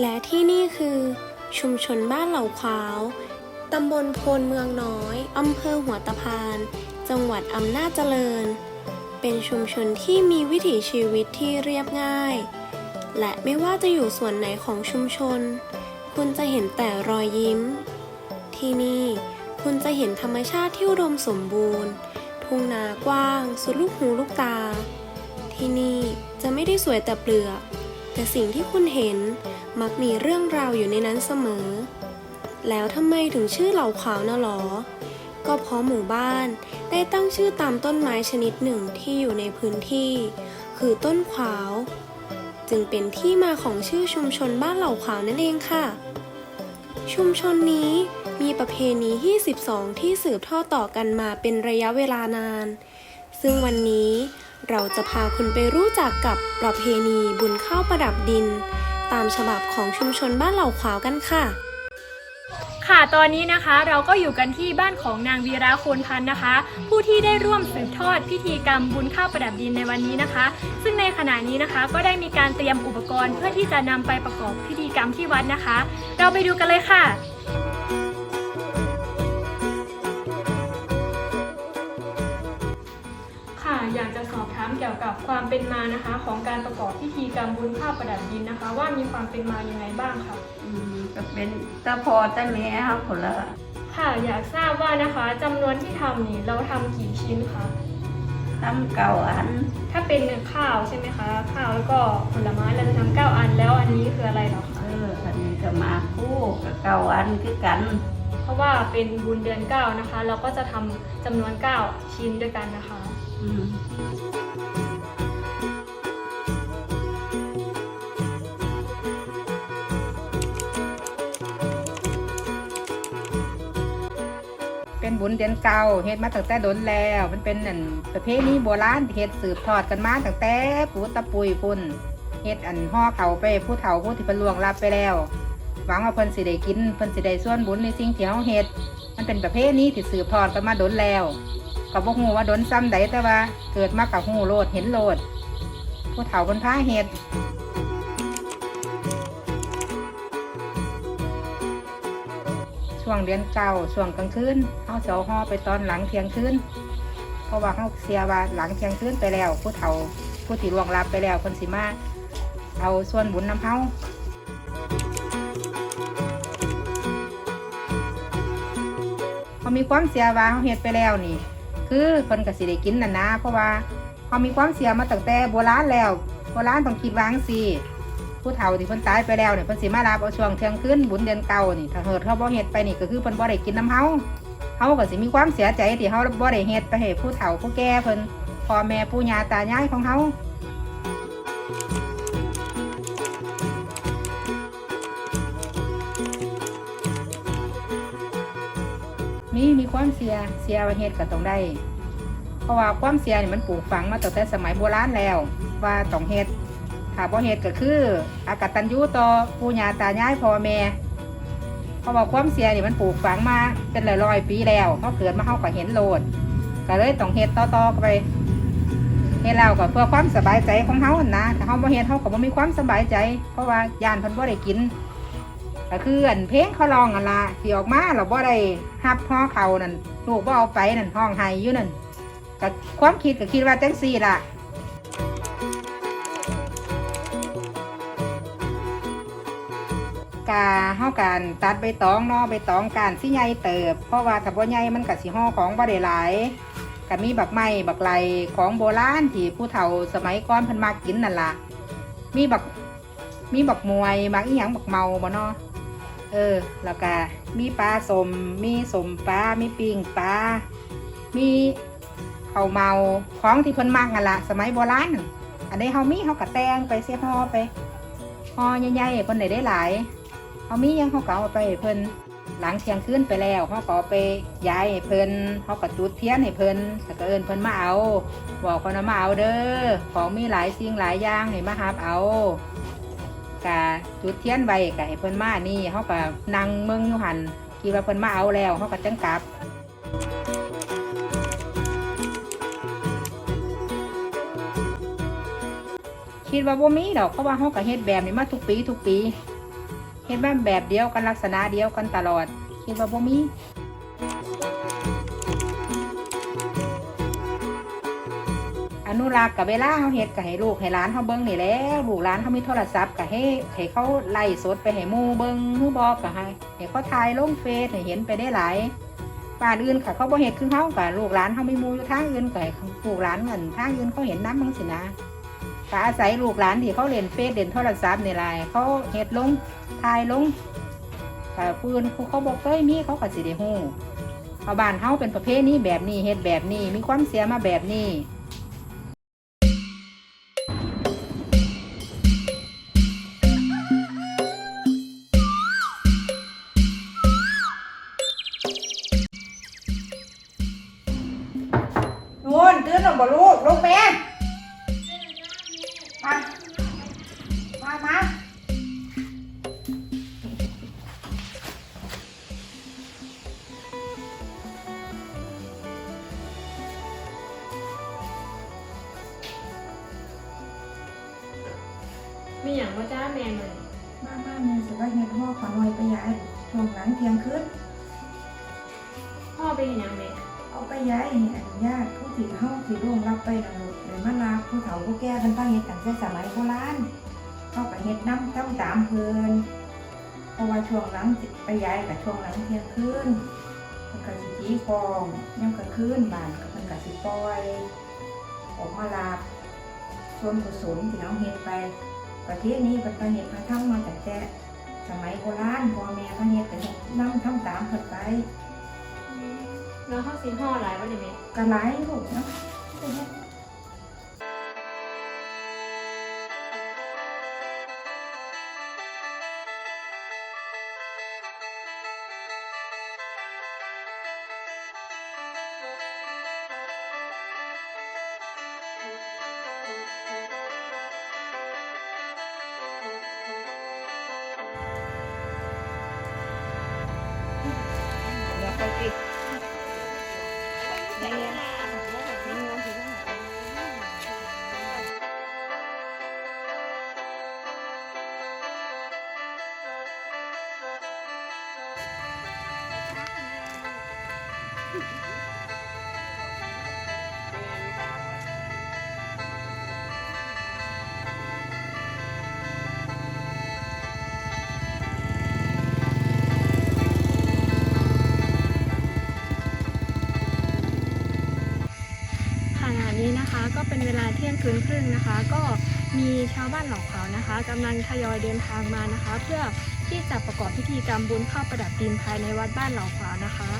และที่นี่คือชุมชนบ้านเหล่าขวาว ตำบลโพนเมืองน้อย อำเภอหัวตะพาน จังหวัดอำนาจเจริญ เป็นชุมชนที่มีวิถีชีวิตที่เรียบง่าย และไม่ว่าจะอยู่ส่วนไหนของชุมชน คุณจะเห็นแต่รอยยิ้ม ที่นี่คุณจะเห็นธรรมชาติที่อุดมสมบูรณ์ ทุ่งนากว้าง สุดลูกหูลูกตา ที่นี่จะไม่ได้สวยแต่เปลือก แต่สิ่งที่คุณเห็นมักมีเรื่องราวอยู่ในนั้นเสมอ แล้วทำไมถึงชื่อเหล่าขาวนะหรอ ก็เพราะหมู่บ้านได้ตั้งชื่อตามต้นไม้ชนิดหนึ่งที่อยู่ในพื้นที่ คือต้นขาว จึงเป็นที่มาของชื่อชุมชนบ้านเหล่าขาวนั่นเองค่ะ ชุมชนนี้มีประเพณี 22 ที่สืบทอดต่อกันมาเป็นระยะเวลานาน ซึ่งวันนี้เราจะพาคุณไปรู้จักกับประเพณีบุญข้าวประดับดิน ตามฉบับของชุมชนบ้านเหล่าขวาวกันค่ะ ค่ะตอนนี้นะคะเราก็อยู่กันที่บ้านของนางวีระโคนพันธ์นะคะ ผู้ที่ได้ร่วมสืบทอดพิธีกรรมบุญข้าวประดับดินในวันนี้นะคะ ซึ่งในขณะนี้นะคะก็ได้มีการเตรียมอุปกรณ์เพื่อที่จะนำไปประกอบพิธีกรรมที่วัดนะคะ เราไปดูกันเลยค่ะค่ะากจะสอบถามเกี่ยวกับความเป็นมานะคะ ของการประกอบพิธีกรรมบุญข้าวประดับดินนะคะ ว่ามีความเป็นมายังไงบ้างค่ะ อืมก็เป็นตาพอตาแม่ครับผลละค่ะอยากทราบว่านะคะจำนวนที่ทำนี่เราทำกี่ชิ้นคะทำเก่าอันถ้าเป็นข้าวใช่ไหมคะ ข้าวแล้วก็ผลไม้เราจะทำเก้าอันแล้วอันนี้คืออะไรเหรอเอคะออันนี้ก็มาคู่กับเก่าอันคือกันเพ ราะว่าเป็นบุญเดือนเก้านะคะ เราก็จะทำจำนวนเก้าชิ้นด้วยกันนะคะเป็นบุญเดือนเก่าเฮ็ดมาตั้งแต่ดนแล้ว มันเป็นนั่นประเพณีโบราณเฮ็ดสืบทอดกันมาตั้งแต่ปู่ตะปุยพุ่นเฮ็ดอันห่อเขาไปผู้เฒ่าผู้ที่เป็นลวงลับไปแล้ว หวังว่าเพิ่นสิได้กินเพิ่นสิได้ส่วนบุญในสิ่งที่เฮาเฮ็ดมันเป็นประเพณีที่สืบทอดกันมาดนแล้วก็บ่ฮู้ว่าดนซ้ำใดแต่ว่าเกิดมากับฮู้โลดเห็นโลด ผู้เฒ่าเพิ่นพาเฮ็ดช่วงเดือนเก้าช่วงกลางคืนเขาเอาห่อไปตอนหลังเที่ยงคืนเพราะว่าเขาเสียว่าหลังเที่ยงคืนไปแล้ว ผู้เฒ่าผู้ที่ล่วงลับไปแล้วคนสิมาเอาส่วนบุญน้ำเฮา เขามีความเสียว่าเขาเฮ็ดไปแล้วนี่ คือคนก็สิได้กินน่ะนะ เพราะว่าเขามีความเสียมาตั้งแต่โบราณแล้วโบราณต้องคิดวาจั่งสิผู้เฒ่าที่เพิ่นตายไปแล้วเนี่ยเพิ่นสิมารับเอาช่วงเที่ยงคืนบุญเดือนเก่านี่ถ้าเหิดเขาบ่เฮ็ดไปนี่ก็คือเพิ่นบ่ได้กินน้ำเฮาเฮาก็สิมีความเสียใจที่เฮาบ่ได้เฮ็ดไปให้ผู้เฒ่าผู้แก่เพิ่นพ่อแม่ปู่ย่าตายายของเฮา มีมีความเสียเสียว่าเฮ็ดก็ต้องได้ เพราะว่าความเสียนี่มันปลูกฝังมาตั้งแต่สมัยโบราณแล้ว ว่าต้องเฮ็ดถ้าบ่เฮ็ดก็คือ อากตันยูต่อปู่ย่าตายายพ่อแม่เพราะว่าความเสียนี่มันปลูกฝังมาเป็นหลายร้อยปีแล้วเขาเกิดมาเขาก็เห็นโลดก็เลยต้องเฮ็ดต่อๆไปเฮ็ดแล้วก็เพื่อความสบายใจของเฮาหั่นะถ้าเฮาบ่เฮ็ดเฮาก็บ่มีความสบายใจ เพราะว่าย่านเพิ่นบ่ได้กิน ก็คืออันเพลงเขาร้องอันละที่ออกมาเราบ่ได้รับห่อเขานั่นลูกบ่เอาไปนั่นห้องไห้อยู่นั่นก็ความคิดก็คิดว่าจังซี่ล่ะกาเฮาการตัดใบตองเนาะใบตองการสิใหญ่เติบ เพราะว่าถ้าบ่ใหญ่มันก็สิห่อของบ่ได้หลายก็มีบักไม้บักไหลของโบราณที่ผู้เฒ่าสมัยก่อนเพิ่นมากินนั่นล่ะมีบักมีบักมวยบักอีหยังบักเมาบ่เนาะ เออ แล้วก็มีปลาสม มีสมปลา มีปิงปลา มีข้าวเมาของที่เพิ่นมักนั่นละสมัยโบราณอันนี้เฮามีเฮาก็แตงไปเสียห่อไปห่อใหญ่ๆเพิ่นได้ได้หลายเขามียังเขาก็เอาไปเพิ่นหลังเที่ยงคืนไปแล้วเขาก็ไปย้ายเพิ่นเขาก็จุดเทียนให้เพิ่นแล้วก็เอินเพิ่นมาเอา บอกคนว่ามาเอาเด้อของมีหลายสิ่งหลายอย่างให้มาหาบเอา กะจุดเทียนไว้กะให้เพิ่นมานี่เขาก็นั่งเมืองอยู่หันคิดว่าเพิ่นมาเอาแล้วเขาก็จังกลับคิดว่าบ่มีดอกเพราะว่าเขาก็เฮ็ดแบบนี้มาทุกปีทุกปี เฮ็ดมาแบบเดียวกันลักษณะเดียวกันตลอด คิดว่าบ่มี นุรักษ์กับเวลาเฮาเฮ็ดก็ให้ลูกให้หลานเฮาเบิ่งนี่แหล้วลูกหลานเฮามีโทรศัพท์ก็ให้ให้เขาไล่สดไปให้มู่เบิ่งฮือบอกก็ให้ให้เขาถ่ายลงเฟซให้เห็นไปได้หลายบ้านอื่นค่ะเขาบ่เฮ็ดคือเฮาก็ลูกหลานเฮามีหมู่อยู่ทางอื่นก็ให้ลูกหลานเหมือนทางอื่นเขาเห็นน้ำจังซี่นะก็อาศัยลูกหลานที่เขาเล่นเฟซเล่นโทรศัพท์นี่ล่ะเขาเฮ็ดลงถ่ายลงก็ผู้อื่นผู้เขาบ่เคยมีเขาก็สิได้ฮู้เอาบ้านเฮาเป็นประเพณีแบบนี้เฮ็ดแบบนี้มีความเสียมาแบบนี้ บ่ลูกลูกแม่มามามามีอย่างว่าจ้าแม่เลยบ้านบ้านเนี่ยสิว่าเฮ็ดห่อขอนอยไปย้ายช่วงหลังเที่ยงคืนพ่อไปเห็นอย่างแม่เอาไปย้ายให้อนุญาตผู้ ที่เฮาที่ร่วงรับไปนำรถเลยมาลาผู้เฒ่าผู้แก่เพิ่นตั้งเฮ็ดตั้งแต่สมัยโบราณเฮาก็เฮ็ดนำตาตามเพิ่นเพราะว่าช่วงหลังสิไปย้ายกับช่วงหลังเที่ยงคืนเพิ่นก็สิตีกองยามกลางคืนบ้านก็เพิ่นก็สิปล่อยออกมาลาส่วนกุศลที่เฮาเฮ็ดไปประเทศนี้เป็นประเทศพระธรรมมาแต่แต่สมัยโบราณพ่อแม่พระเฮ็ดก็เฮ็ดนำทำตามเพิ่นไป แล้วเขาซีห่ออะไรวะเนี่ยแม่ก็หลายลูกเนาะ ลาเที่ยงคืนครึ่งนะคะ ก็มีชาวบ้านเหล่าขาวนะคะกำลังทยอยเดินทางมานะคะ เพื่อที่จะประกอบพิธีกรรมบุญข้าวประดับดินภายในวัดบ้านเหล่าขาวนะคะ